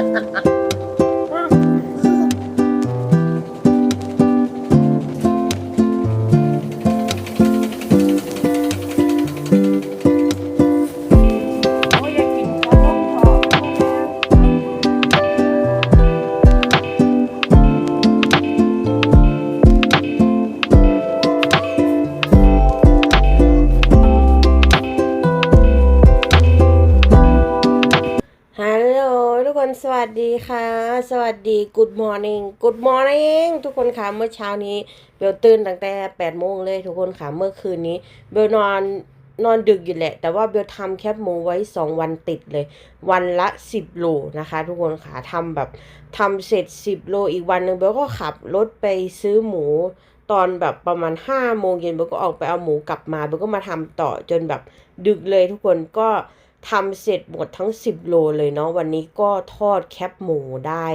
Yeah. ดี Good morning Good morning ทุกคนค่ะเมื่อเช้านี้เบลตื่นตั้งแต่8โมงเลยทุกคนค่ะเมื่อคืนนี้เบลนอนนอนดึกอยู่แหละ แต่ว่าเบลทำแคบหมูไว้ 2 วันติดเลย วันละ 10 โลนะคะ ทุกคนค่ะทำแบบทำเสร็จ 10 โลอีกวันหนึ่งเบลก็ขับรถไปซื้อหมูตอนแบบประมาณ5โมงเย็นเบลก็ออกไปเอาหมูกลับมาเบลก็มาทำต่อจนแบบดึกเลยทุกคนก็ ทำเสร็จหมดทั้ง 10 โลเลยเนาะวันนี้ก็ทอดแคบหมูได้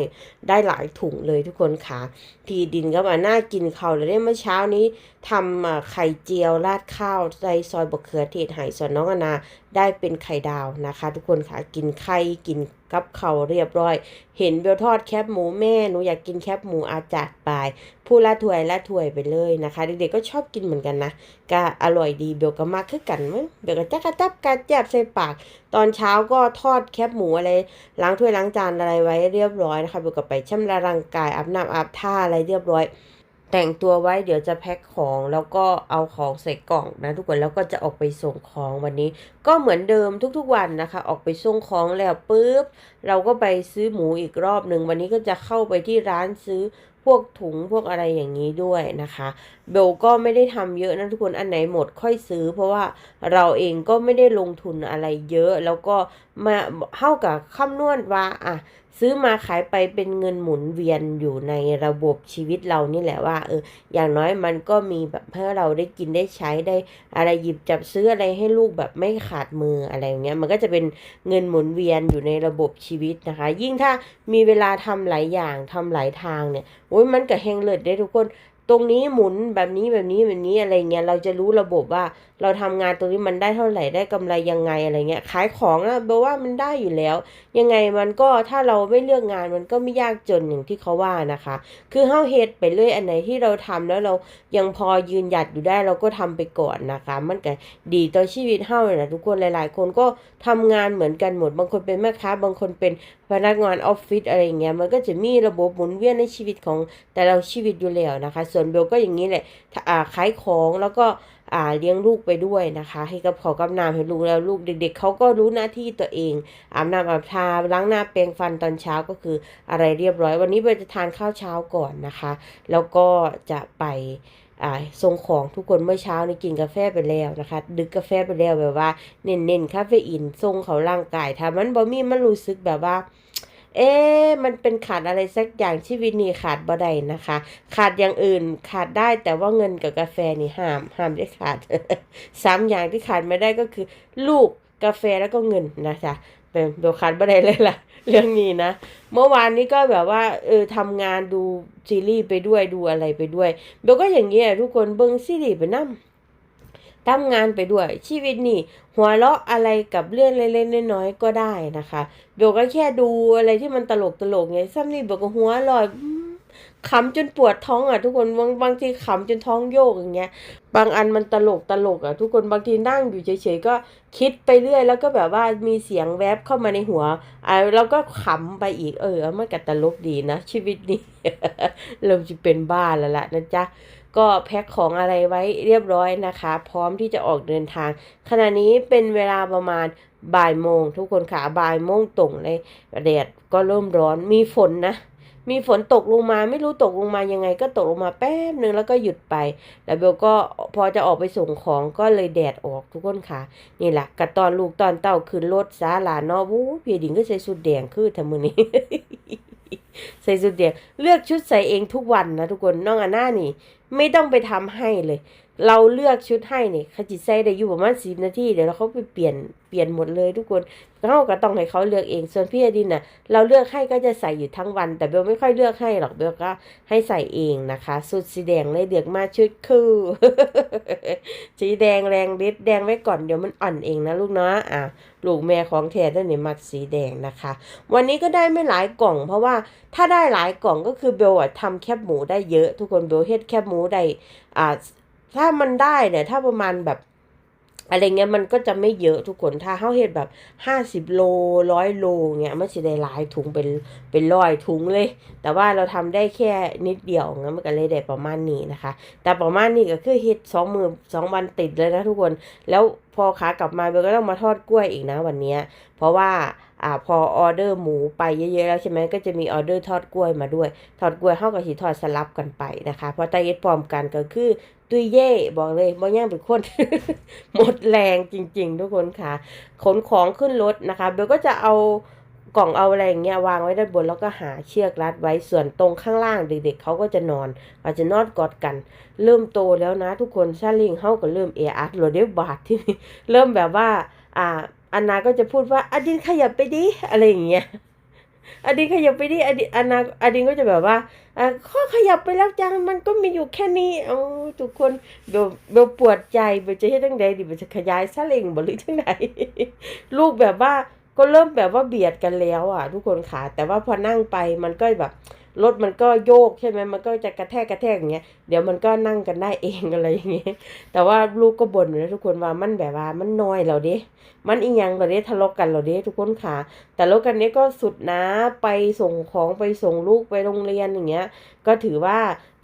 ได้หลายถุงเลยทุกคนค่ะ พีดินก็มาน่ากินเขาวเลยเนี่ยเมื่อเช้านี้ทำอ่าไข่เจียวราดข้าวใส่ซอยบะเขือเทศไหส่วนน้องอนา ได้เป็นไข่ดาวนะคะ ทุกคนค่ะกินไข่กิน กับเขาเรียบร้อย เห็นเบลทอดแคบหมูแม่หนูอยากกินแคบหมูอาจัดไปผู้ละถ้วยละถ้วยไปเลยนะคะ เด็กๆก็ชอบกินเหมือนกันนะก็อร่อยดีเบลก็มากคือกันมั้งเบลก็จักกระจับกระแจบใส่ปาก ตอนเช้าก็ทอดแคบหมูอะไรล้างถ้วยล้างจานอะไรไว้เรียบร้อยนะคะเบลก็ไปชำระร่างกายอาบน้ำอาบท่าอะไรเรียบร้อย แต่งตัวไว้เดี๋ยวจะแพ็คของแล้วก็เอาของใส่กล่องนะทุกคนแล้วก็จะออกไปส่งของวันนี้ ก็เหมือนเดิมทุกๆวันนะคะ ออกไปส่งของแล้วปุ๊บเราก็ไปซื้อหมูอีกรอบหนึ่งวันนี้ก็จะเข้าไปที่ร้านซื้อพวกถุงพวกอะไรอย่างนี้ด้วยนะคะเบลก็ไม่ได้ทำเยอะนะทุกคนอันไหนหมดค่อยซื้อ เพราะว่าเราเองก็ไม่ได้ลงทุนอะไรเยอะ แล้วก็มาเท่ากับคำนวณว่าอะซื้อมาขายไปเป็นเงินหมุนเวียนอยู่ในระบบชีวิตเรานี่แหละว่าเอออย่างน้อยมันก็มีแบบให้เราได้กินได้ใช้ได้อะไรหยิบจับซื้ออะไรให้ลูกแบบไม่ขาดมืออะไรอย่างเงี้ยมันก็จะเป็นเงินหมุนเวียนอยู่ในระบบชีวิตนะคะ ยิ่งถ้ามีเวลาทำหลายอย่างทำหลายทางเนี่ยโอ้ยมันก็เฮงเลิศได้ทุกคน ตรงนี้หมุนแบบนี้แบบนี้แบบนี้อะไรเงี้ยเราจะรู้ระบบว่าเราทำงานตรงนี้มันได้เท่าไหร่ได้กำไรยังไงอะไรเงี้ยขายของนะเบลว่ามันได้อยู่แล้ว ยังไงมันก็ถ้าเราไม่เลือกงานมันก็ไม่ยากจนอย่างที่เขาว่านะคะ คือเฮาเฮ็ดไปเรื่อยอันไหนที่เราทำแล้วเรายังพอยืนหยัดอยู่ได้เราก็ทำไปก่อนนะคะ มันก็ดีต่อชีวิตเฮาเลยนะทุกคนหลาย ๆ คนก็ทำงานเหมือนกันหมดบางคนเป็นแม่ค้าบางคนเป็นพนักงานออฟฟิศอะไรเงี้ยมันก็จะมีระบบหมุนเวียนในชีวิตของแต่เราชีวิตอยู่แล้วนะคะส่วนเบลก็อย่างนี้แหละอ่าขายของแล้วก็อ่าเลี้ยงลูกไปด้วยนะคะ ให้กับขอกับน้ำให้ลูกแล้วลูกเด็ก ๆเขาก็รู้หน้าที่ตัวเองอาบน้ำอาบทาล้างหน้าแปรงฟันตอนเช้าก็คืออะไรเรียบร้อย วันนี้เบลจะทานข้าวเช้าก่อนนะคะ แล้วก็จะไปอ่าส่งของทุกคนเมื่อเช้านี่กินกาแฟไปแล้วนะคะ ดึกกาแฟไปแล้วแบบว่า เน้นๆคาเฟอีนส่งเขาร่างกายถ้ามันบ่มีมันรู้สึกแบบว่า เอ๊มันเป็นขาดอะไรสักอย่างชีวิตนี้ขาดบ่ได้นะคะ ขาดอย่างอื่นขาดได้แต่ว่าเงินกับกาแฟนี่ห้ามห้ามได้ขาดสามอย่างที่ขาดไม่ได้ก็คือ ลูกกาแฟแล้วก็เงินนะคะเป็นเบลขาดบ่ได้เลยล่ะ เรื่องนี้นะ เมื่อวานนี้ก็แบบว่าเออทำงานดูซีรีส์ไปด้วยดูอะไรไปด้วยเบลก็อย่างเงี้ยทุกคนเบิ่งซีรีส์ไปนั่ง ทำงานไปด้วย ชีวิตนี่หัวเราะอะไรกับเรื่องเล็กๆน้อยๆก็ได้นะคะเบลก็แค่ดูอะไรที่มันตลกตลกๆไงซ้ำนี่เบลก็หัวลอยขำจนปวดท้องอะ ทุกคนบางบางทีขำจนท้องโยกอย่างเงี้ย บางอันมันตลกตลกอะ ทุกคนบางทีนั่งอยู่เฉยๆก็คิดไปเรื่อย แล้วก็แบบว่ามีเสียงแวบเข้ามาในหัวอ่าแล้วก็ขำไปอีกเออมันก็ตลกดีนะชีวิตนี้เริ่มจะเป็นบ้าแล้วล่ะนะจ๊ะ ก็แพ็คของอะไรไว้เรียบร้อยนะคะ พร้อมที่จะออกเดินทาง ขณะนี้เป็นเวลาประมาณบ่ายโมง ทุกคนค่ะบ่ายโมงตรงเลยแดดก็เริ่มร้อนมีฝนนะ มีฝนตกลงมาไม่รู้ตกลงมายังไง ก็ตกลงมาแป๊บนึงแล้วก็หยุดไป แล้วเบลก็พอจะออกไปส่งของก็เลยแดดออกทุกคนค่ะ นี่แหละกับตอนลูกตอนเต้าขึ้นรถสาลานเนาะวู้พี่ดิงก็ใส่สุดแดงคือทำมือนี้ใส่สุดแดงเลือกชุดใส่เองทุกวันนะทุกคนน้องอาน่านี่ ไม่ต้องไปทำให้เลย เราเลือกชุดให้นี่เขาจิตใส่ได้อยู่ประมาณสิบนาทีเดี๋ยวเราเขาไปเปลี่ยน ลี่ยนหมดเลยทุกคนเขาก็ต้องให้เขาเลือกเอง ส่วนพี่อดินน่ะ เราเลือกให้ก็จะใส่อยู่ทั้งวัน แต่เบลไม่ค่อยเลือกให้หรอกเบลก็ให้ใส่เองนะคะสุดสีแดงเลยเดือกมาชุดคู่สีแดงแรงฤทธิ์แดงไว้ก่อนเดี๋ยวมันอ่อนเองนะลูกเนาะอะลูกแม่ของแท้ท่านนี่มักสีแดงนะคะ วันนี้ก็ได้ไม่หลายกล่อง เพราะว่าถ้าได้หลายกล่องก็คือเบลอะทำแคบหมูได้เยอะ ทุกคนเบลเฮ็ดแคบหมูได้อ่าถ้ามันได้เนี่ยถ้าประมาณแบบ อะไรเงี้ยมันก็จะไม่เยอะทุกคนถ้าเฮาเฮ็ดแบบห้าสิบโลร้อยโลเงี้ยมันสิได้หลายถุงเป็นเป็นร้อยถุงเลย แต่ว่าเราทำได้แค่นิดเดียวงั้นมันก็เลยได้ประมาณนี้นะคะ แต่ประมาณนี้ก็คือเฮ็ดสองมือสองวันติดเลยนะทุกคนแล้วพอขากลับมาเบลก็ต้องมาทอดกล้วยอีกนะวันเนี้ยเพราะว่าอ่าพอออเดอร์หมูไปเยอะๆแล้วใช่ไหมก็จะมีออเดอร์ทอดกล้วยมาด้วย ทอดกล้วยเฮาก็สิทอดสลับกันไปนะคะ เพราะไตเอ็ดพร้อมกันก็คือ ตุยเย่บอกเลยบ่ย่างเป็นคน หมดแรงจริง ๆ ทุกคนค่ะ ขนของขึ้นรถนะคะ เบลก็จะเอากล่องเอาอะไรอย่างเงี้ยวางไว้ด้านบนแล้วก็หาเชือกรัดไว้ส่วนตรงข้างล่างเด็กๆเขาก็จะนอนอาจจะนอนกอดกัน เริ่มโตแล้วนะ ทุกคนซาลิงเฮาก็เริ่มเออัดโหลดเดบาทที่นี่เริ่มแบบว่า อ่าอันนาก็จะพูดว่าอดินขยับไปดิอะไรอย่างเงี้ย อดีนขยับไปดิอดีอันาอดีนก็จะแบบว่าอะข้อขยับไปแล้วจังมันก็มีอยู่แค่นี้เอาทุกคนเบลเบลปวดใจเบลจะให้ทั้งใดดิเบลจะขยายซาเล็งบ่หรือทั้งไหนลูกแบบว่าก็เริ่มแบบว่าเบียดกันแล้วอะ ทุกคนค่ะแต่ว่าพอนั่งไปมันก็แบบ รถมันก็โยกใช่ไหมมันก็จะกระแทกกระแทกอย่างเงี้ยเดี๋ยวมันก็นั่งกันได้เองอะไรอย่างเงี้ยแต่ว่าลูกก็บ่นอยู่นะทุกคนว่ามันแบบว่ามันน้อยเราเด้มันอีหยังเราเด้ทะเลาะกันเราเด้ทุกคนขาแต่รถกันนี้ก็สุดนะไปส่งของไปส่งลูกไปโรงเรียนอย่างเงี้ยก็ถือว่า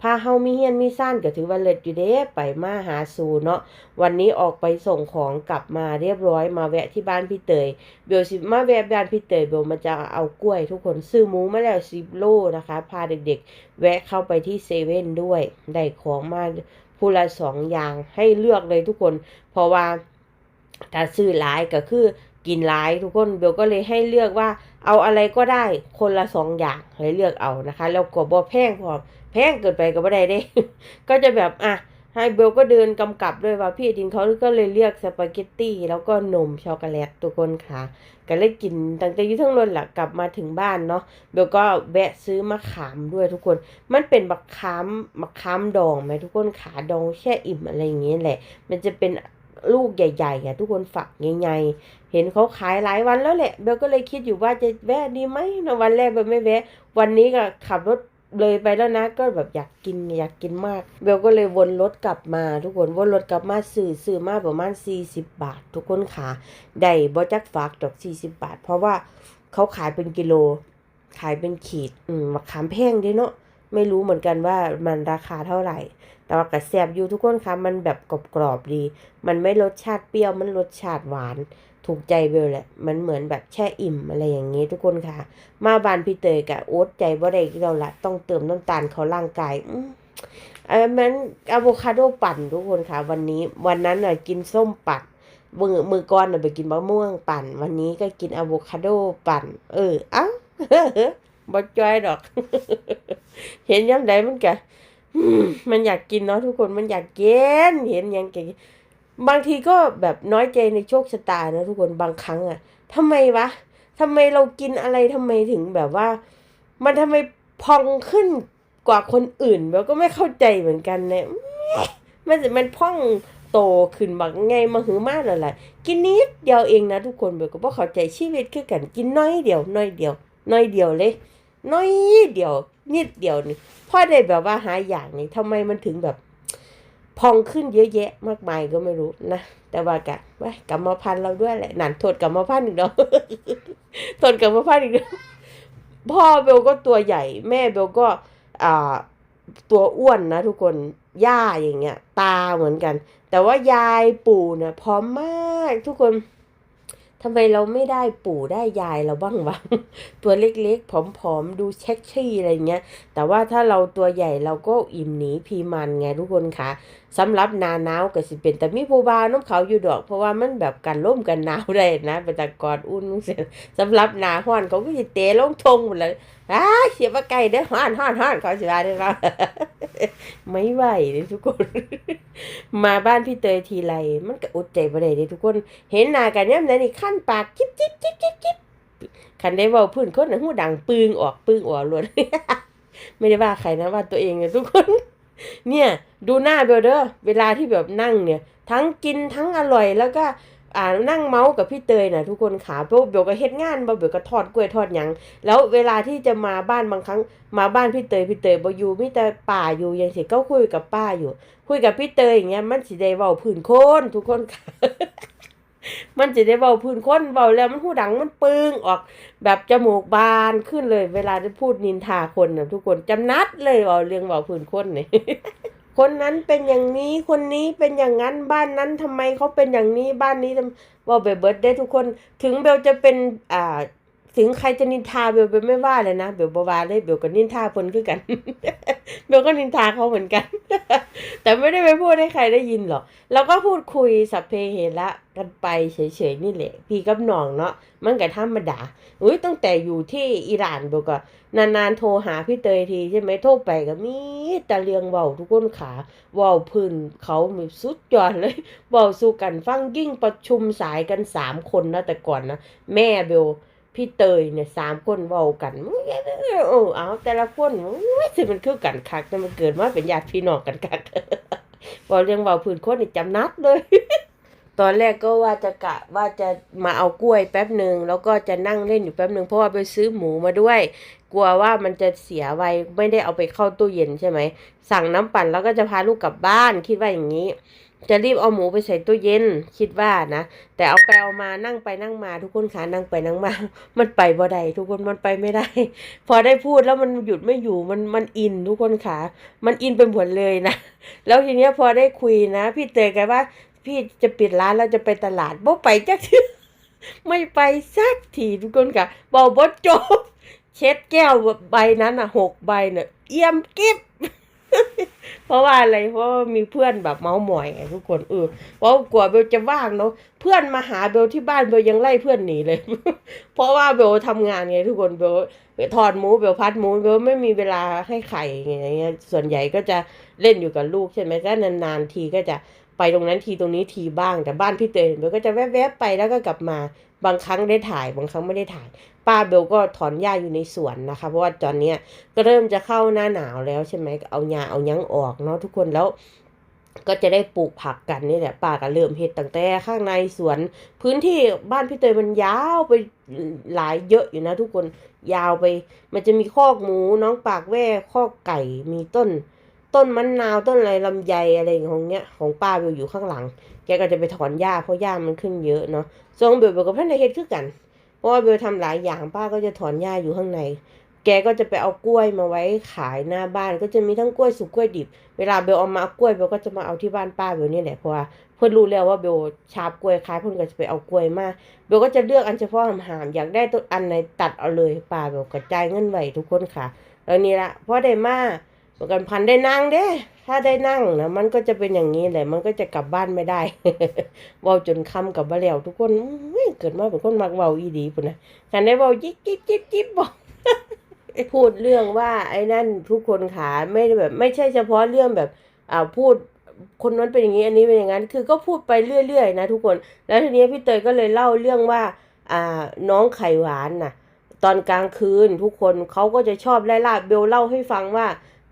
พาเฮามีเฮียนมีซ่านก็ถือว่าเลิศอยู่เด้ไปมาหาสูเนาะวันนี้ออกไปส่งของกลับมาเรียบร้อยมาแวะที่บ้านพี่เตยเบลสิมาแวะบ้านพี่เตยเบลมาจะเอากล้วย ทุกคนซื้อหมูมาแล้วสิบโลนะคะ พาเด็กๆ แวะเข้าไปที่เซเว่นด้วยได้ของมาผู้ละสองอย่างให้เลือกเลยทุกคน เพราะว่าถ้าซื้อหลายก็คือกินหลายทุกคนเบลก็เลยให้เลือกว่าเอาอะไรก็ได้คนละสองอย่างให้เลือกเอานะคะ แล้วก็บ่แพงพอ แพงเกินไปก็บ่ได้เด้ ก็จะแบบอะให้เบลก็เดินกำกับด้วยว่าพี่ดินเขาก็เลยเลือกสปาเกตตี้แล้วก็นมช็อกโกแลตทุกคนค่ะ ก็เลยกินตั้งแต่ยุ่ทั้งรถแหละกลับมาถึงบ้านเนาะเบลก็แวะซื้อมะขามด้วยทุกคน มันเป็นมะขามมะขามดองไหมทุกคนขาดองแช่อิ่มอะไรอย่างเงี้ยแหละ มันจะเป็นลูกใหญ่ๆอะทุกคนฝักใหญ่ๆเห็นเขาขายหลายวันแล้วแหละเบลก็เลยคิดอยู่ว่าจะแวะดีไหมนะวันแรกเบลไม่แวะ วันนี้ก็ขับรถ เลยไปแล้วนะก็แบบอยากกินอยากกินมาก เบลก็เลยวนรถกลับมา ทุกคนวนรถกลับมาซื้อซื้อมาประมาณ 40 บาท ทุกคนขาได้บ่จักฝากดอก 40 บาท เพราะว่าเขาขายเป็นกิโล ขายเป็นขีดอืมมะขามแพงด้เนาะไม่รู้เหมือนกันว่ามันราคาเท่าไหร่ แต่ว่ากระแซบอยู่ทุกคนคะมันแบบกรอบๆดี มันไม่รสชาติเปรี้ยวมันรสชาติหวาน ถูกใจเบลแหละ มันเหมือนแบบแช่อิ่มอะไรอย่างงี้ทุกคนค่ะ มาบานพี่เตยกะโอ๊ตใจบ่ได้อีกแล้วละต้องเติมน้ำตาลเขาร่างกายอืมอันนั้นอะโวคาโดปั่นทุกคนค่ะ วันนี้วันนั้นน่ะกินส้มปั่นมือมือก้อนน่ะไปกินมะม่วงปั่น วันนี้ก็กินอะโวคาโดปั่น เออเอ้าบ่จอยดอก เห็นยังไดมันกะมันอยากกินเนาะทุกคนมันอยากกินเห็นยังแก บางทีก็แบบน้อยใจในโชคชะตานะทุกคนบางครั้งอะทำไมวะทำไมเรากินอะไรทำไมถึงแบบว่า มันทำไมพองขึ้นกว่าคนอื่นเราก็ไม่เข้าใจเหมือนกันเนี่ยมันมันพองโตขึ้นบางไงมาหือมากเลยแหละกินนิดเดียวเองนะทุกคนเบลก็บ่เข้าใจชีวิตคือกันกินน้อยเดียวน้อยเดียวน้อยเดียวเลย น้อยเดียว นิดเดียวนี่พ่อได้แบบว่าหาอย่างนี้ทำไมมันถึงแบบ พองขึ้นเยอะแยะมากมายก็ไม่รู้นะ แต่ว่ากะไว้กรรมพันธุ์เราด้วยแหละนั่นโทษกรรมพันธุ์อีกแล้วโทษกรรมพันธุ์อีกแล้วพ่อเบลก็ตัวใหญ่ แม่เบลก็อ่าตัวอ้วนนะทุกคนย่าอย่างเงี้ย ตาเหมือนกัน แต่ว่ายายปู่เนี่ยพร้อมมากทุกคนทำไมเราไม่ได้ปู่ได้ยายเราบ้างวะตัวเล็กๆ ผอมๆ ดูเช็คชี่อะไรเงี้ย แต่ว่าถ้าเราตัวใหญ่เราก็อิ่มหนีพีมันไงทุกคนคะ สำหรับนาหนาวก็สิเป็นแต่มีผู้บ่าวน้ำเขาอยู่ดอก เพราะว่ามันแบบกันร่มกันหนาวได้นะเป็นตะกอดอุ่นเสร็จสำหรับนาฮ้อนเขาก็สิเตะลงทงหมดเลยอ้าเสียว่าไก่เด้อฮ้อนฮ้อนฮ้อนเขาสิว่าได้ว่าไม่ไหวเลยทุกคน มาบ้านพี่เตยทีไรมันก็อดใจบ่ได้เลยทุกคน เห็นหน้ากันเนี่ยามใดนี่ขั้นปากจิ๊บจิ๊บจิ๊บจิ๊บจิ๊บคันได้เว้าพื้นคนน่ะหูดังปึงออกปึงออกล้วนไม่ได้ว่าใครนะว่าตัวเองเนี่ยทุกคน เนี่ยดูหน้าเบลเดอร์เวลาที่แบบนั่งเนี่ย ทั้งกินทั้งอร่อยแล้วก็อ่านั่งเมาส์กับพี่เตยนะทุกคนขาเพราะเบลก็เฮ็ดงานบ่เบลก็ทอดกล้วยทอดหยังแล้วเวลาที่จะมาบ้านบางครั้งมาบ้านพี่เตยพี่เตยบ่อยู่มีแต่ป่าอยู่ยังสิก็คุยกับป้าอยู่ คุยกับพี่เตยอย่างเงี้ยมันสิได้เว้าพื้นโคนทุกคนค่ะ มันจะได้เบาพื้นคนเบาแล้วมันหูดังมันปึ้งออก แบบจมูกบานขึ้นเลย เวลาจะพูดนินทาคนนะทุกคนจำนัดเลยเบาเรื่องเบาพื้นคนเนี่ยคนนั้นเป็นอย่างนี้คนนี้เป็นอย่างนั้นบ้านนั้นทำไมเขาเป็นอย่างนี้บ้านนี้ทำเว่าเบลเบิร์ดได้ทุกคน ถึงเบลจะเป็นอ่า ถึงใครจะนินทาเบลเบลไม่ว่าเลยนะเบลบวาเลยเบลก็นินทาคนคือกันเบลก็นินทาเขาเหมือนกัน แต่ไม่ได้ไปพูดให้ใครได้ยินหรอกเราก็พูดคุยสัพเพเหระกันไปเฉยๆนี่แหละ พี่กับน้องเนาะมันก็ธรรมดาอุ้ยตั้งแต่อยู่ที่อิหร่านเบลก็นานๆโทรหาพี่เตยทีใช่ไหมโทรไปก็มีแต่เรียงเบาทุกคนขาเว้าพื้นเขามีสุดยอดเลยเว้าสู่กันฟังยิ่งประชุมสายกันสามคนนะแต่ก่อนนะแม่เบล พี่เตยเนี่ยสามคนเว้ากันเออเอาแต่ละคนไม่สิมันคือกันคักแต่มันเกิดมาเป็นญาติพี่น้องกันคักพอเรื่องเว้าพื้นคนนี่จำนัดเลย ตอนแรกก็ว่าจะกะว่าจะมาเอากล้วยแป๊บหนึ่งแล้วก็จะนั่งเล่นอยู่แป๊บหนึ่งเพราะว่าไปซื้อหมูมาด้วย กลัวว่ามันจะเสียไวไม่ได้เอาไปเข้าตู้เย็นใช่ไหมสั่งน้ำปั่นแล้วก็จะพาลูกกลับบ้านคิดว่าอย่างนี้ จะรีบเอาหมูไปใส่ตู้เย็นคิดว่านะแต่เอาไปเอามานั่งไปนั่งมา ทุกคนขานั่งไปนั่งมา มันไปบ่ได้ทุกคนมันไปไม่ได้ พอได้พูดแล้วมันหยุดไม่อยู่มันมันอินทุกคนขามันอินเป็นผลเลยนะแล้วทีเนี้ยพอได้คุยนะ พี่เตยแกว่า พี่จะปิดร้านแล้วจะไปตลาดบ่ไปจักทีไม่ไปสักทีทุกคนค่ะเบาบดจบ เช็ดแก้วใบนั้นอะหกใบเนี่ยเอี่ยมกิ๊บ เพราะว่าอะไรเพราะามีเพื่อนแบบเมาหมอยไงทุกคนเออเพราะกลัวเบลจะว่างเนาะเพื่อนมาหาเบลที่บ้านเบลยังไล่เพื่อนหนีเลย เพราะว่าเบลทำงานไงทุกคนเบลถอดหมูเบลพัดหมูเบลไม่มีเวลาให้ไข่อย่างเงี้ยส่วนใหญ่ก็จะเล่นอยู่กับลูกใช่ไหมก็นานๆทีก็จะไปตรงนั้นทีตรงนี้ทีบ้างแต่บ้านพี่เตยเบลก็จะแวบๆไปแล้วก็กลับมาบางครั้งได้ถ่ายบางครั้งไม่ได้ถ่าย ป้าเบลก็ถอนหญ้าอยู่ในสวนนะคะ เพราะว่าตอนนี้ก็เริ่มจะเข้าหน้าหนาวแล้วใช่ไหมเอาหญ้าเอายั้งออกเนาะทุกคนแล้วก็จะได้ปลูกผักกันนี่แหละป้าก็เริ่มเฮ็ดตั้งแต่ข้างในสวน พื้นที่บ้านพี่เตยมันยาวไปหลายเยอะอยู่นะ ทุกคนยาวไป มันจะมีคอกหมูน้องปากแว่คอกไก่มีต้น ต้นมะนาวต้นอะไรลำไยอะไรของเงี้ยของป้าเบลอยู่ข้างหลัง แกก็จะไปถอนหญ้าเพราะหญ้ามันขึ้นเยอะเนาะทรงเบลเบลกับท่านในเฮ็ดคือกัน เพราะว่าเบลทำหลายอย่างป้าก็จะถอนหญ้าอยู่ข้างใน แกก็จะไปเอากล้วยมาไว้ขายหน้าบ้าน ก็จะมีทั้งกล้วยสุกกล้วยดิบ เวลาเบลเอามากล้วยเบลก็จะมาเอาที่บ้านป้าเบลนี่แหละเพราะว่าเพื่อนรู้แล้วว่าเบลชาบกล้วยขายเพื่อนก็จะไปเอากล้วยมาเบลก็จะเลือกอันเฉพาะหามๆอยากได้ตัวอันไหนตัดเอาเลยป้าเบลกระจายเงินไหวทุกคนค่ะแล้วนี่ละเพราะได้มา ประกันพันได้นั่งเด้ ถ้าได้นั่งนะมันก็จะเป็นอย่างนี้แหละ มันก็จะกลับบ้านไม่ได้เว้าจนค่ำกับมาแล้วทุกคนเกิดมาเป็นคนมักเว้าอีดีปุ่นนะกันได้เว้าจิบจิบจิบจิบบอกพูดเรื่องว่าไอ้นั่นทุกคนขาไม่แบบ ไม่ใช่เฉพาะเรื่องแบบอ่าพูดคนนั้นเป็นอย่างนี้อันนี้เป็นอย่างนั้น คือก็พูดไปเรื่อยๆนะทุกคน แล้วทีนี้พี่เตยก็เลยเล่าเรื่องว่าอ่าน้องไข่หวานน่ะ ตอนกลางคืนทุกคนเขาก็จะชอบไล่ล่าเบลเล่าให้ฟังว่า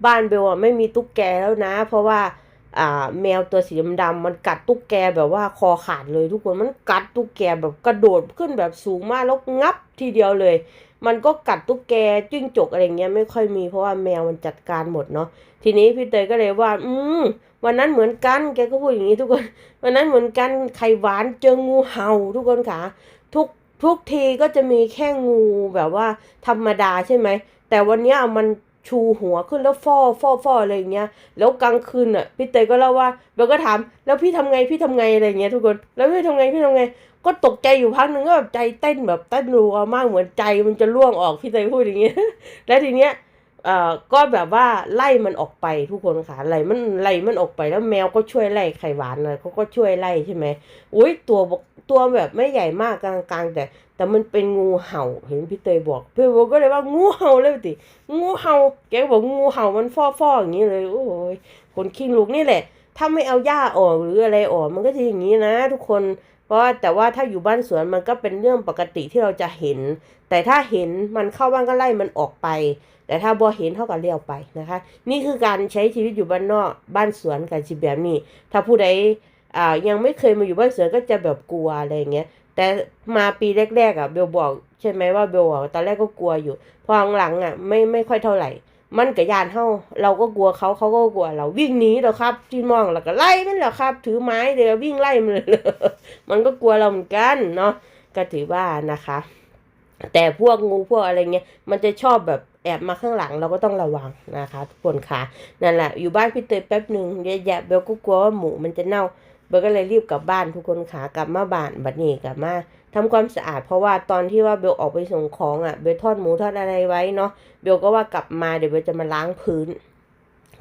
บ้านเบลอะไม่มีตุ๊กแกแล้วนะ เพราะว่าอ่าแมวตัวสีดำๆมันกัดตุ๊กแกแบบว่าคอขาดเลยทุกคนมันกัดตุ๊กแกแบบกระโดดขึ้นแบบสูงมากแล้วงับทีเดียวเลย มันก็กัดตุ๊กแกจิ้งจกอะไรเงี้ยไม่ค่อยมีเพราะว่าแมวมันจัดการหมดเนาะทีนี้พี่เตยก็เลยว่า อืมวันนั้นเหมือนกันแกก็พูดอย่างนี้ทุกคน วันนั้นเหมือนกันไข่หวานเจองูเห่าทุกคนค่ะทุกทุกทีก็จะมีแค่งูแบบว่าธรรมดาใช่ไหมแต่วันนี้มัน ชูหัวขึ้นแล้วฟอฟอฟออะไรอย่างเงี้ย แล้วกลางคืนอะพี่เตยก็เล่าว่าเบลก็ถาม แล้วพี่ทำไงพี่ทำไงอะไรอย่างเงี้ยทุกคน แล้วพี่ทำไงพี่ทำไง ก็ตกใจอยู่พักหนึ่งก็แบบใจเต้นแบบเต้นรัวมากเหมือนใจมันจะล่วงออกพี่เตยพูดอย่างเงี้ย แล้วทีเนี้ยเอ่อก็แบบว่าไล่มันออกไปทุกคนค่ะไล่มันไล่มันออกไปแล้วแมวก็ช่วยไล่ไข่หวานเลยเขาก็ช่วยไล่ใช่ไหมอุ้ยตัวบอกตัวแบบไม่ใหญ่มากกลางๆแต่ แต่มันเป็นงูเห่า เห็นพี่เตยบอกพี่บอกก็เลยว่างูเห่าเลยติงูเห่า แกบอกงูเห่ามันฟอฟออย่างนี้เลย โอ้ยคนขี้ลุกนี่แหละ ถ้าไม่เอาหญ้าออกหรืออะไรออกมันก็จะอย่างนี้นะ ทุกคน เพราะแต่ว่าถ้าอยู่บ้านสวนมันก็เป็นเรื่องปกติที่เราจะเห็น แต่ถ้าเห็นมันเข้าบ้านก็ไล่มันออกไป แต่ถ้าบ่เห็นเท่ากับเลี้ยวไปนะคะ นี่คือการใช้ชีวิตอยู่บ้านนอกบ้านสวนกันสิแบบนี้ ถ้าผู้ใดอ่ายังไม่เคยมาอยู่บ้านสวนก็จะแบบกลัวอะไรอย่างเงี้ย แต่มาปีแรกๆอะเบลบอกใช่ไหมว่าเบลอะตอนแรกก็กลัวอยู่ พอหลังๆอะไม่ไม่ค่อยเท่าไหร่ มันกับยานเฮาเราก็กลัวเขาเขาก็กลัว เราวิ่งหนีเราครับ ที่มองแล้วก็ไล่มันแหละครับ ถือไม้เดี๋ยววิ่งไล่มันเลยมันก็กลัวเราเหมือนกันเนาะก็ถือว่านะคะ แต่พวกงูพวกอะไรเงี้ยมันจะชอบแบบแอบมาข้างหลังเราก็ต้องระวังนะคะทุกคนค่ะนั่นแหละอยู่บ้านพี่เตยแป๊บหนึ่งเยะแยะเบลก็กลัวว่าหมูมันจะเน่า เบลก็เลยรีบกลับบ้านทุกคนขากลับมาบ้านบัดนี้กลับมาทำความสะอาดเพราะว่าตอนที่ว่าเบลออกไปส่งของอะเบลทอดหมูทอดอะไรไว้เนาะเบลก็ว่ากลับมาเดี๋ยวเบลจะมาล้างพื้น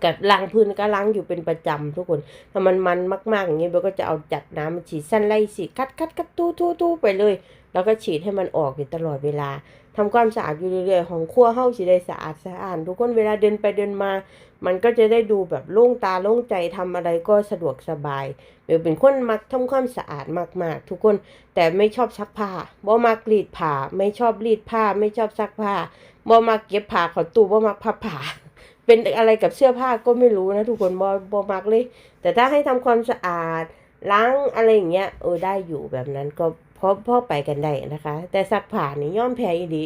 กับล้างพื้นก็ล้างอยู่เป็นประจำทุกคนถ้ามันมันมากๆอย่างนี้เบลก็จะเอาจัดน้ำมาฉีดสั้นไล่สีคัดคัดคัดตู้ตู้ตู้ไปเลย แล้วก็ฉีดให้มันออกอยู่ตลอดเวลา ทำความสะอาดอยู่เรื่อยๆของครัวเฮาสิได้สะอาดสะอาดทุกคนเวลาเดินไปเดินมา มันก็จะได้ดูแบบโล่งตาโล่งใจทำอะไรก็สะดวกสบายเบลเป็นคนมักทำความสะอาดมากๆ ทุกคนแต่ไม่ชอบซักผ้าบ่มักรีดผ้าไม่ชอบรีดผ้าไม่ชอบซักผ้าบ่มักเก็บผ้าขอตู้บ่มักพับผ้าเป็นอะไรกับเสื้อผ้าก็ไม่รู้นะทุกคนบ่บ่มักเลย แต่ถ้าให้ทำความสะอาดล้างอะไรอย่างเงี้ยเออได้อยู่แบบนั้นก็ พอพ่อไปกันได้นะคะ แต่ซักผ้านี่ย่อมแพ้อยู่ดี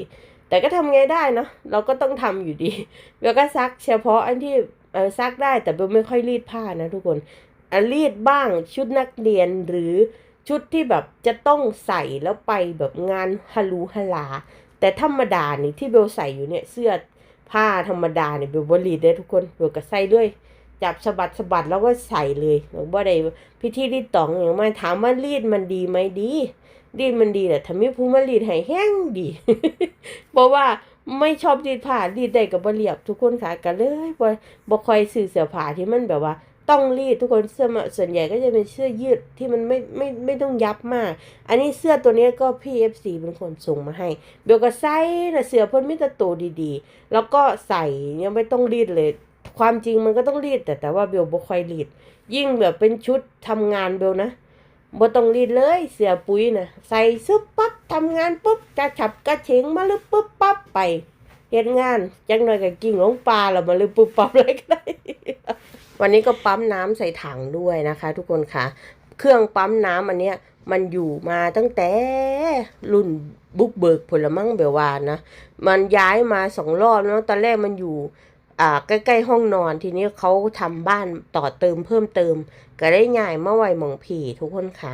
แต่ก็ทำไงได้เนาะเราก็ต้องทำอยู่ดีเบลก็ซักเฉพาะอันที่เออซักได้แต่เบลไม่ค่อยรีดผ้านะทุกคนอรีดบ้างชุดนักเรียนหรือชุดที่แบบจะต้องใส่แล้วไปแบบงานฮาลูฮาลา แต่ธรรมดานี่ที่เบลใส่อยู่เนี่ยเสื้อผ้าธรรมดาเนี่ยเบลบรีดได้ทุกคนเบลก็ใส่เลยจับสะบัดสะบัดแล้วก็ใส่เลยบ่ได้พิธีรีดตองอย่างมาถามว่ารีดมันดีไหมดี รีดมันดีแต่ถ้ามีผู้มารีดให้แห้งดีเพราะว่าไม่ชอบรีดผ้ารีดได้กับบ่เรียบทุกคนค่ะกันเลยบ่บ่ค่อยซื้อเสื้อผ้าที่มันแบบว่าต้องรีดทุกคนเสื้อส่วนใหญ่ก็จะเป็นเสื้อยืดที่มันไม่ไม่ไม่ต้องยับมาก อันนี้เสื้อตัวนี้ก็พี่ FC เป็นคนส่งมาให้เบลก็ใส่นะเสื้อเพิ่นมีแต่ตัวดีๆ แล้วก็ใส่ยังไม่ต้องรีดเลย ความจริงมันก็ต้องรีดแต่แต่ว่าเบลบ่ค่อยรีด ยิ่งแบบเป็นชุดทำงานเบลนะ บ่ต้องรีดเลยเสื้อปุ๋ยนะใส่ซึบปั๊บทำงานปุ๊บจะฉับกระเฉงมาลึปุ๊บปั๊บไปเฮ็ดงานจังหน่อยก็กิ่งลงปลาแล้วมาลึปุ๊บปั๊บเลยก็ได้วันนี้ก็ปั๊มน้ำใส่ถังด้วยนะคะ ทุกคนค่ะ เครื่องปั๊มน้ำอันเนี้ยมันอยู่มาตั้งแต่รุ่นบุกเบิกผลมั่งเบลวานนะ มันย้ายมาสองรอบแล้วตอนแรกมันอยู่ ใกล้ๆห้องนอนทีนี้เขาทำบ้านต่อเติมเพิ่มเติม ก็ได้ง่ายเมาไว้หมองผีทุกคนค่ะ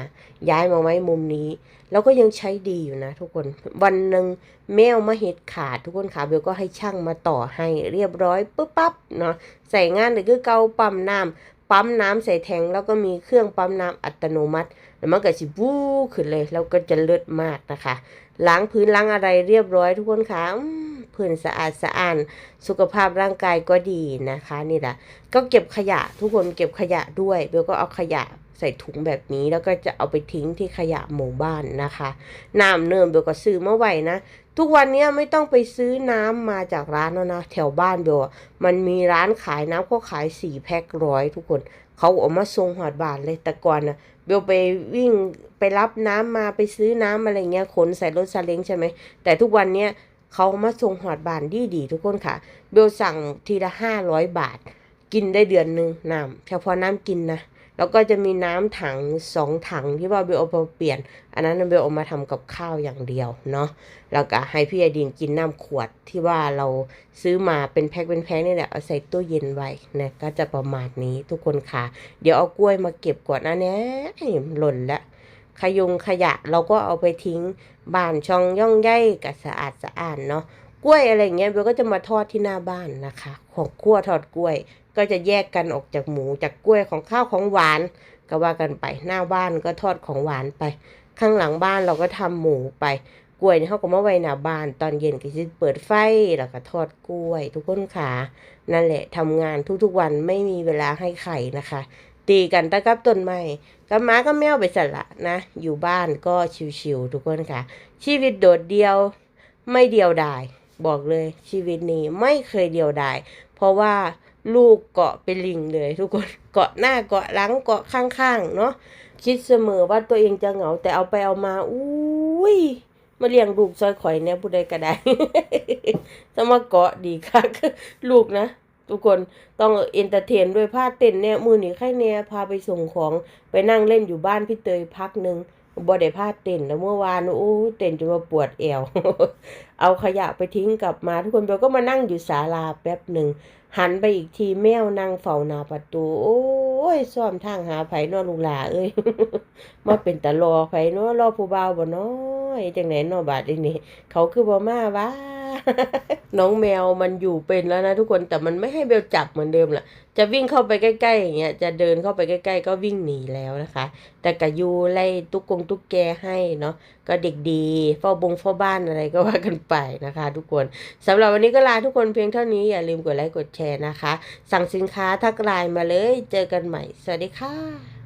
ย้ายมาไว้มุมนี้ แล้วก็ยังใช้ดีอยู่นะ ทุกคนวันหนึ่งแมวมาเห็ดขาดทุกคนค่ะเบลก็ให้ช่างมาต่อให้เรียบร้อยปุ๊บปั๊บเนาะใส่งานเลยคือเกาปั๊มน้ำ ปั๊มน้ำใส่แทงแล้วก็มีเครื่องปั๊มน้ำอัตโนมัติ แล้วมันก็สิบู้ขึ้นเลย แล้วก็จะเลิศมากนะคะล้างพื้นล้างอะไรเรียบร้อยทุกคนค่ะอืมพื้นสะอาดสะอานสุขภาพร่างกายก็ดีนะคะ นี่แหละก็เก็บขยะทุกคนเก็บขยะด้วยเบลก็เอาขยะ ใส่ถุงแบบนี้แล้วก็จะเอาไปทิ้งที่ขยะหมู่บ้านนะคะน้ำเนิมเบลก็ซื้อเมาไว้นะ ทุกวันนี้ไม่ต้องไปซื้อน้ำมาจากร้านแล้วนะแถวบ้านเบลอะมันมีร้านขายน้ำเขาขายสี่แพ็คร้อยทุกคนเขาเอามาส่งหอดบานเลยแต่ก่อนนะเบลไปวิ่งไปรับน้ำมาไปซื้อน้ำอะไรเงี้ยขนใส่รถซาเล้งใช่ไหมแต่ทุกวันนี้เขามาส่งหอดบานดีดีทุกคนค่ะ เบลสั่งทีละห้าร้อยบาท กินได้เดือนหนึ่งน้ำเฉพาะน้ำกินนะ แล้วก็จะมีน้ำถังสองถังที่ว่าเบลเอามาเปลี่ยน อันนั้นเบลเอามาทำกับข้าวอย่างเดียวเนาะแล้วก็ให้พี่ไอดินกินน้ำขวดที่ว่าเราซื้อมาเป็นแพ็คเป็นแพ็คนี่แหละเอาใส่ตู้เย็นไว้นะก็จะประมาณนี้ทุกคนค่ะ เดี๋ยวเอากล้วยมาเก็บก่อนนะเนี่ยหล่นละขยงขยะเราก็เอาไปทิ้งบ้านช่องย่องใยกับสะอาดสะอาดเนาะกล้วยอะไรเงี้ยเบลก็จะมาทอดที่หน้าบ้านนะคะ ของคั่วทอดกล้วย ก็จะแยกกันออกจากหมูจากกล้วยของข้าวของหวาน ก็ว่ากันไปหน้าบ้านก็ทอดของหวานไป ข้างหลังบ้านเราก็ทำหมูไปกล้วยนี่เขาก็มาไว้หน้าบ้าน ตอนเย็นก็สิเปิดไฟแล้วก็ทอดกล้วย ทุกคนค่ะนั่นแหละทำงานทุกๆวันไม่มีเวลาให้ไข่นะคะ ตีกันตะกับต้นไม้กับหม้าก็แมวไปสละนะ อยู่บ้านก็ชิวๆทุกคนค่ะ ชีวิตโดดเดียวไม่เดียวดายบอกเลยชีวิตนี้ไม่เคยเดียวดายเพราะว่า ลูกเกาะเป็นลิงเลยทุกคนเกาะหน้าเกาะหลังเกาะข้างๆเนาะคิดเสมอว่าตัวเองจะเหงาแต่เอาไปเอามาอุ้ยมาเลี้ยงลูกซอยข่อยเนี่ยผู้ใดก็ได้จะมาเกาะดีค่ะลูกนะ ทุกคนต้องเอนเตอร์เทนด้วยพาเต้นเนี่ยมือหนีไข่เนี่ยพาไปส่งของไปนั่งเล่นอยู่บ้านพี่เตยพักหนึ่ง บ่ได้พาเต้นแล้วเมื่อวานโอ้เต้นจนมาปวดเอว เอาขยะไปทิ้งกลับมา ทุกคนเบลก็มานั่งอยู่ศาลาแป๊บหนึ่ง หันไปอีกทีแมวนั่งเฝ้าหน้าประตู โอ้ยซ่อมทางหาไผ่นอลูกหลาเอ้ยมาเป็นตะรอไผ่นอรอผู้บ่าวบ่น้อยจังไหนนอบาดนี่เขาคือบ่มาวา น้องแมวมันอยู่เป็นแล้วนะทุกคนแต่มันไม่ให้เบลจับเหมือนเดิมแหละจะวิ่งเข้าไปใกล้ๆอย่างเงี้ยจะเดินเข้าไปใกล้ ๆ ก็วิ่งหนีแล้วนะคะ แต่กะยูไล่ตุ๊กกงตุ๊กแกให้เนาะก็เด็กดีเฝ้าบงเฝ้าบ้านอะไรก็ว่ากันไปนะคะ ทุกคนสำหรับวันนี้ก็ลาทุกคนเพียงเท่านี้อย่าลืมกดไลค์กดแชร์นะคะ สั่งสินค้าทักไลน์มาเลยเจอกันใหม่ สวัสดีค่ะ